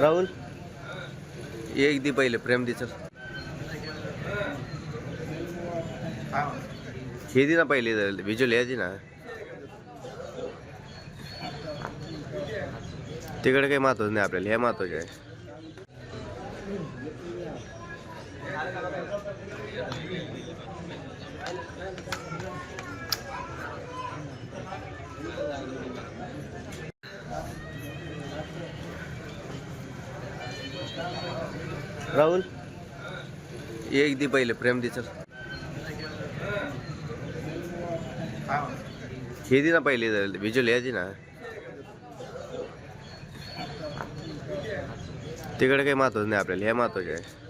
राहुल एक दी पहिले प्रेम दिसत हे. दे ना पहिले व्हिज्युअल हे दे ना. तिकडे काही महत्वाचं नाही आपल्याला, हे महत्वाचे आहे. राहुल एक दी पहिले, प्रेम दी, चल. हे दी ना पहिले व्हिज्युअल यादी ना. तिकडे काही महत्वाचं नाही आपल्याला हे महत्वाचे आहे